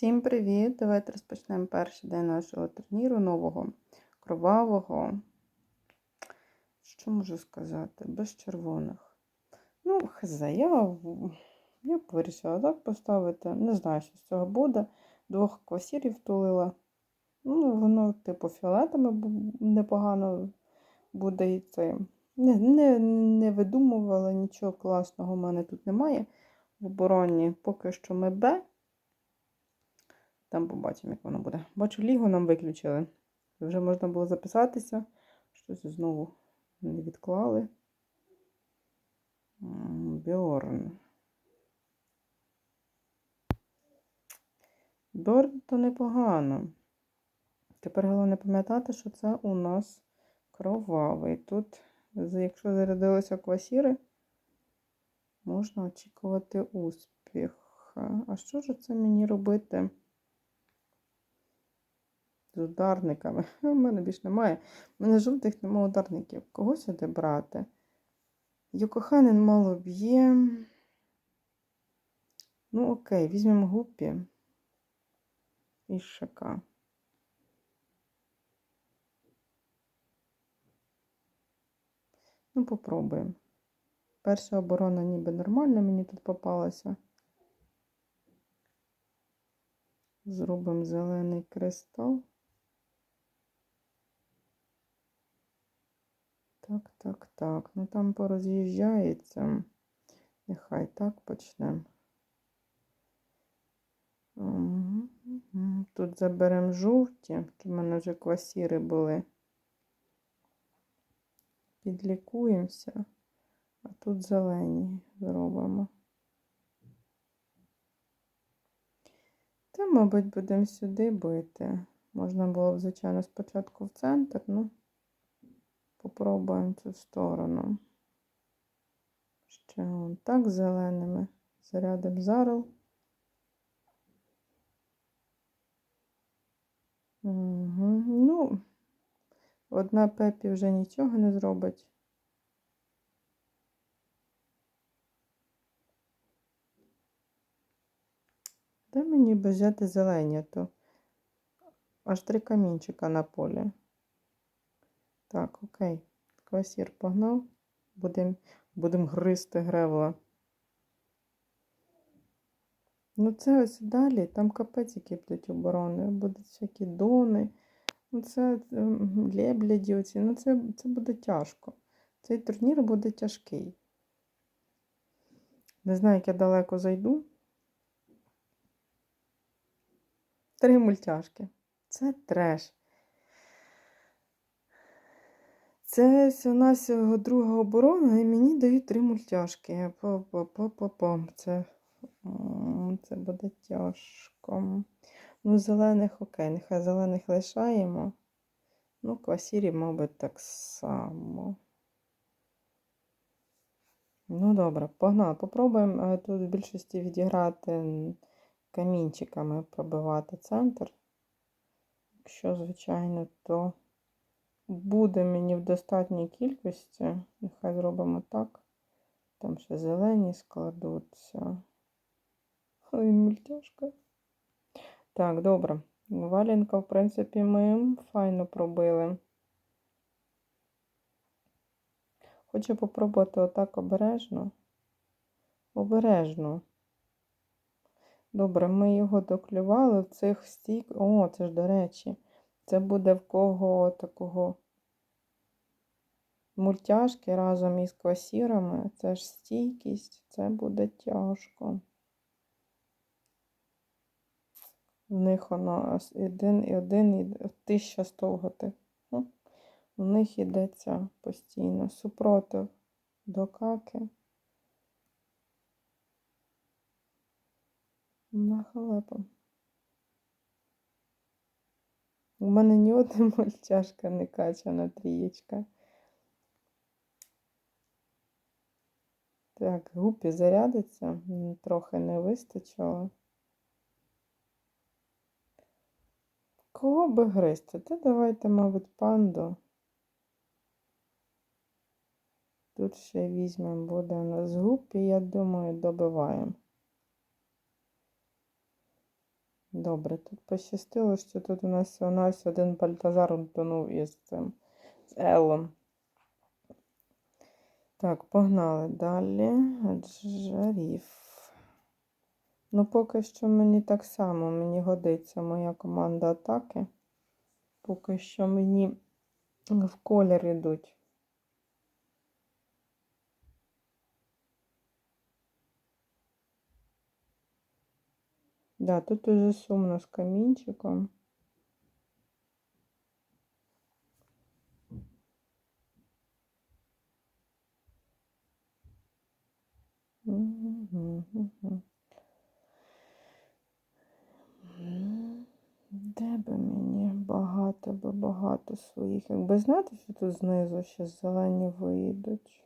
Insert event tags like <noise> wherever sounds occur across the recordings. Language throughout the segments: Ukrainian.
Всім привіт! Давайте розпочнемо перший день нашого турніру нового, кровавого. Що можу сказати? Без червоних. Ну, хз, я, я вирішила так поставити. Не знаю, що з цього буде. Двох квасірів тулила. Ну, воно, типу, фіолетами непогано буде і це. Не, не, не видумувала нічого класного в мене тут немає. В обороні поки що ми Б. Там побачимо, як воно буде. Бачу, лігу нам виключили. Вже можна було записатися. Щось знову не відклали. Бьорн. Бьорн то непогано. Тепер головне пам'ятати, що це у нас кровавий. Тут, якщо зарядилися квасіри, можна очікувати успіх. А що ж це мені робити? З ударниками. <laughs> У мене більш немає. У мене жовтих немає ударників. Кого сюди брати? Йокоханен мало б'є. Ну, окей, візьмемо гупі і шака. Ну, попробуємо. Перша оборона ніби нормальна, мені тут попалася. Зробимо зелений кристал. Так, так, так. Ну там пороз'їжджається. Нехай так почнемо. Тут заберемо жовті, в мене вже квасіри були. Підлікуємося, а тут зелені зробимо. Та, мабуть, будемо сюди бити. Можна було б, звичайно, спочатку в центр, ну. Попробуємо цю сторону. Ще так зеленими. Зарядимо зарил. Угу. Ну, одна пепі вже нічого не зробить. Де мені би взяти зелені, то аж три камінчика на полі. Так, окей. Квасір погнав. Будемо будем гризти гревла. Ну, це ось далі, там капець, які будуть оборони, будуть всякі дони. Ну, це ем, лебляді оці. Ну, це, це буде тяжко. Цей турнір буде тяжкий. Не знаю, як я далеко зайду. Три мультяшки. Це треш. Це нас друга оборона, і мені дають три мультяшки. По-по-по-по-по. Це, це буде тяжко. Ну, зелених окей, нехай зелених лишаємо. Ну, квасірі, мабуть, так само. Ну, добре, погнали. Попробуємо е, тут в більшості відіграти камінчиками, пробивати центр. Якщо, звичайно, то буде мені в достатній кількості. Нехай зробимо так. Там ще зелені складуться. Ой, мультяшка. Так, добре. Валінка, в принципі, ми файно пробили. Хочу попробувати отак обережно. Обережно. Добре, ми його доклювали в цих стік. О, це ж, до речі, це буде в кого такого мультяшки разом із квасірами. Це ж стійкість, це буде тяжко. В них воно один і один і тисяча стовгати. У них йдеться постійно супротив до каки. На халепа. У мене ні одна <laughs> мультяшка не качана трієчка. Так, гупі зарядиться, трохи не вистачило. Кого би гризти? Та давайте, мабуть, панду. Тут ще візьмемо, буде у нас гупі, я думаю, добиваємо. Добре, тут пощастило, що тут у нас у нас один Бальтазар утонув із цим з Еллом. Так, погнали далі. Джаріф. Ну, поки що мені так само, мені годиться моя команда атаки. Поки що мені в колір йдуть. Да, тут уже сумно з камінчиком. Де би мені багато би багато своїх. Якби знати, що тут знизу ще зелені виїдуть.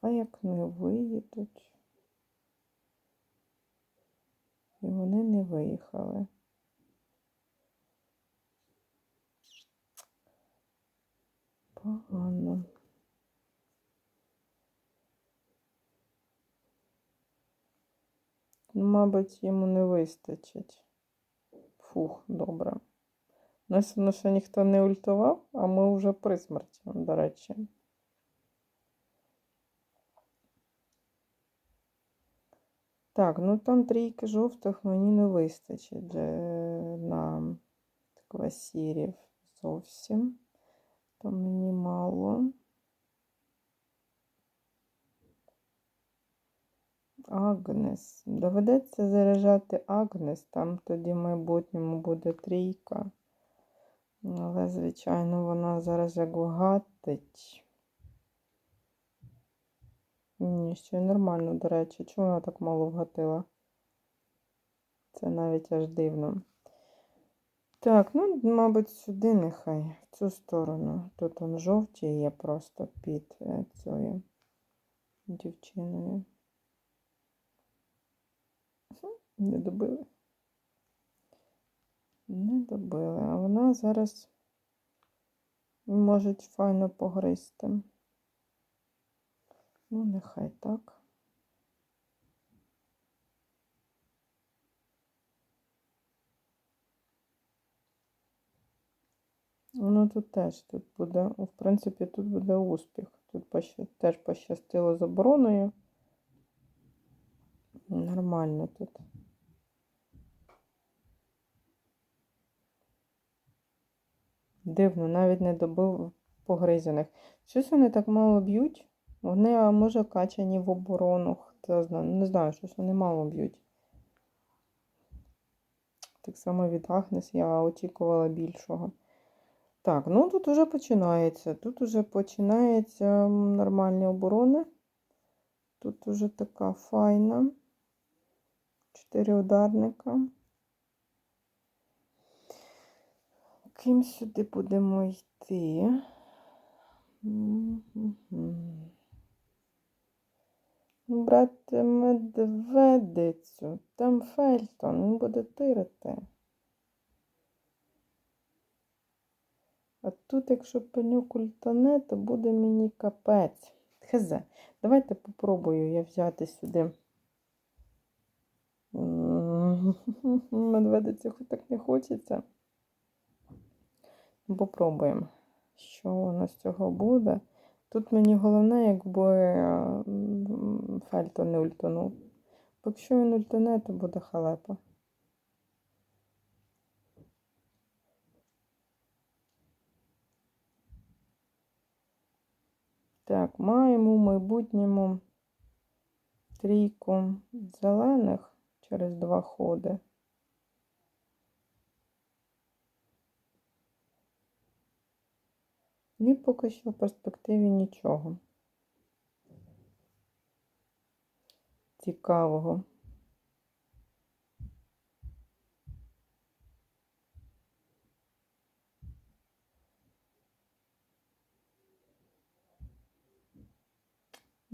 А як не виїдуть? І вони не виїхали. Погано. Мабуть, йому не вистачить. Фух, добре. Нас воно ще ніхто не ультував, а ми вже при смерті, до речі. Так, ну там трійки жовтих мені не вистачить е, на квасірів зовсім. То мені мало. Агнес. Доведеться заряджати Агнес, там тоді в майбутньому буде трійка. Але, звичайно, вона зараз як вгатить. Ні, ще нормально, до речі. Чому вона так мало вгатила? Це навіть аж дивно. Так, ну, мабуть, сюди нехай, в цю сторону. Тут он жовті є просто під е, цією дівчиною. Не добили. Не добили. А вона зараз може файно погризти. Ну, нехай так. Ну, тут теж тут буде, в принципі, тут буде успіх. Тут теж пощастило з обороною. Нормально тут. Дивно, навіть не добив погризених. Щось вони так мало б'ють. Вони, а може, качані в оборону. Хто. Не знаю, щось вони мало б'ють. Так само від Агнес я очікувала більшого. Так, ну тут уже починається. Тут уже починається нормальні оборони. Тут уже така файна. Чотири ударника. Ким сюди будемо йти? Брати медведицю. Там Фельтон, він буде тирити. А тут, якщо пенюк ультане, то буде мені капець. Хезе. Давайте попробую я взяти сюди. Медведицю так не хочеться. Попробуємо, що воно з цього буде. Тут мені головне, якби м, Фельтон не ультанув. Бо Якщо він ультане, то буде халепа. Так, маємо в майбутньому трійку зелених через два ходи. І поки що в перспективі нічого. Цікавого.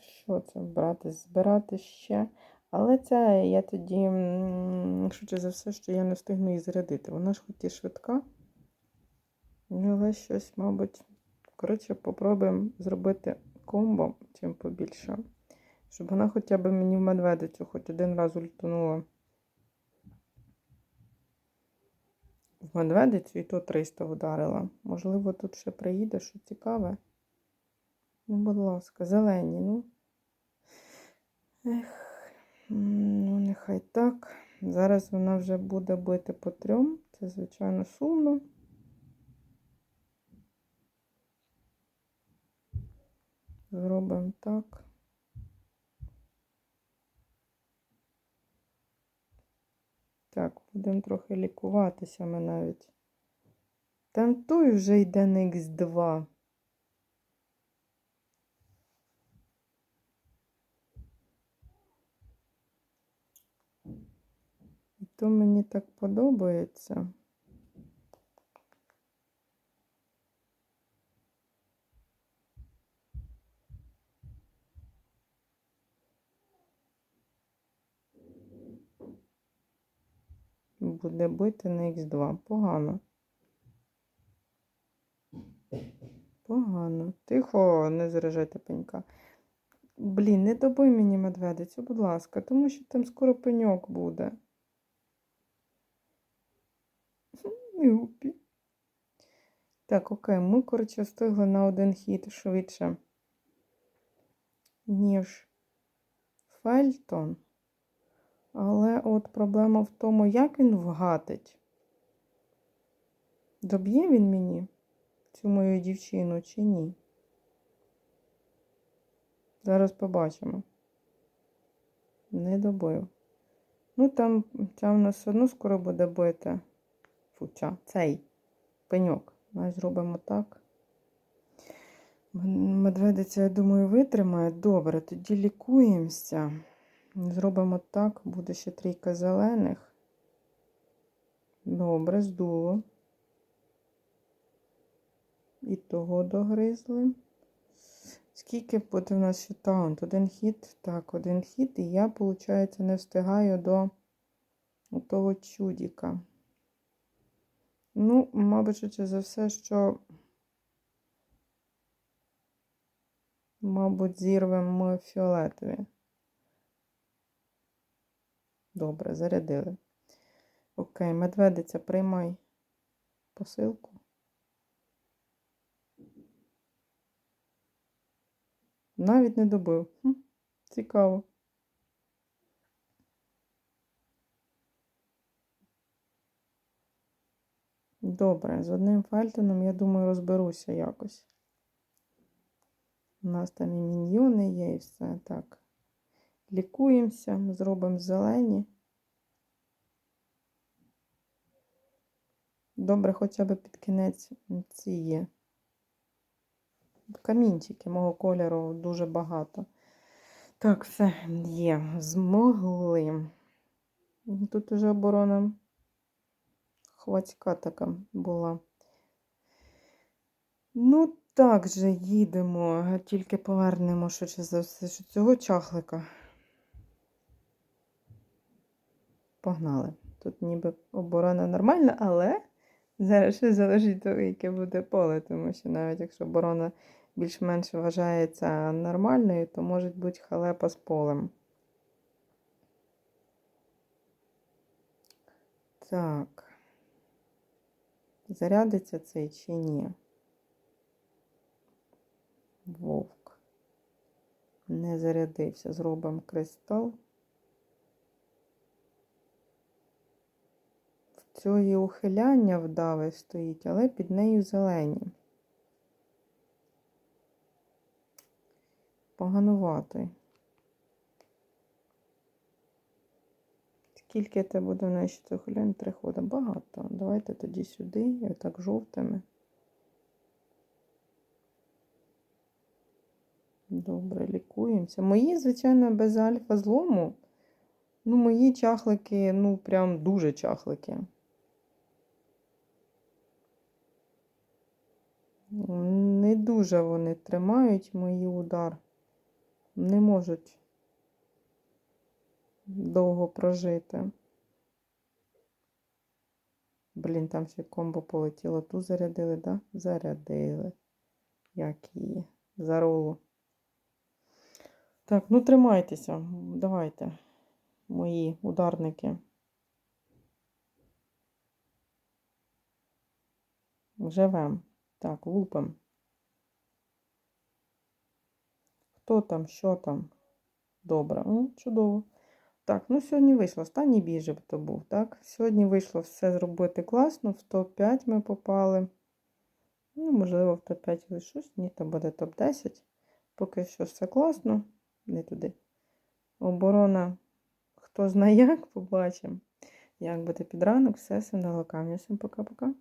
Що це брати? Збирати ще. Але це я тоді, швидше за все, що я не встигну її зарядити. Вона ж хоч і швидка. Але щось, мабуть. Коротше, попробуємо зробити комбо чим побільше. Щоб вона хоча б мені в медведицю хоч один раз ультанула. Медведицю і то 300 вдарила. Можливо, тут ще приїде, що цікаве. Ну, будь ласка, зелені, ну. Ех, ну нехай так. Зараз вона вже буде бити по трьом. Це, звичайно, сумно. Зробимо так. Так, будемо трохи лікуватися ми навіть. Там той вже йде на Х2. І то мені так подобається. Буде бити на Х2. Погано. Погано. Тихо, не заражайте пенька. Блін, не добий мені медведицю, будь ласка, тому що там скоро пеньок буде. Не гупі. Так, окей, ми, коротше, встигли на один хід швидше, ніж Фельтон. Але от проблема в тому, як він вгатить. Доб'є він мені цю мою дівчину чи ні? Зараз побачимо. Не добив. Ну, там ця в нас одно скоро буде бити. Фу, ця, цей пеньок. Ми зробимо так. Медведиця, я думаю, витримає. Добре, тоді лікуємося. Зробимо так, буде ще трійка зелених. Добре, здуло. І того догризли. Скільки буде в нас ще таунт? Один хід. Так, один хід, і я, виходить, не встигаю до того чудіка. Ну, мабуть, за все, що, мабуть, зірвемо фіолетові. Добре, зарядили. Окей, медведиця, приймай посилку. Навіть не добив. Хм, цікаво. Добре, з одним фальтоном, я думаю, розберуся якось. У нас там і міньйони є, і все так. Лікуємося, зробимо зелені. Добре, хоча б під кінець ці є. Камінчики мого кольору дуже багато. Так, все є. Змогли. Тут уже оборона хвацька така була. Ну, так же їдемо, тільки повернемо швидше за все, що цього чахлика. Погнали. Тут ніби оборона нормальна, але зараз ще залежить того, яке буде поле, тому що навіть якщо оборона більш-менш вважається нормальною, то може бути халепа з полем. Так. Зарядиться цей чи ні? Вовк. Не зарядився. Зробимо кристал. Цієї ухиляння вдави стоїть, але під нею зелені. Погануватий. Скільки це буде в неї ще цих? Три ходи? Багато. Давайте тоді сюди, і отак жовтими. Добре, лікуємося. Мої, звичайно, без альфа злому. Ну, мої чахлики, ну, прям дуже чахлики. Не дуже вони тримають мої удар. Не можуть довго прожити. Блін, там ще комбо полетіло. Ту зарядили, да? Зарядили. Як її. За ролу. Так, ну тримайтеся. Давайте, мої ударники. Живем. Так, лупим. Хто там, що там? Добре, ну, чудово. Так, ну сьогодні вийшло. Останній бій же то був, так? Сьогодні вийшло все зробити класно. В топ-5 ми попали. Ну, можливо, в топ-5 лишусь. Ні, то буде топ-10. Поки що все класно. Не туди. Оборона. Хто знає як, побачимо. Як буде під ранок, все, все на локамі. Всім пока-пока.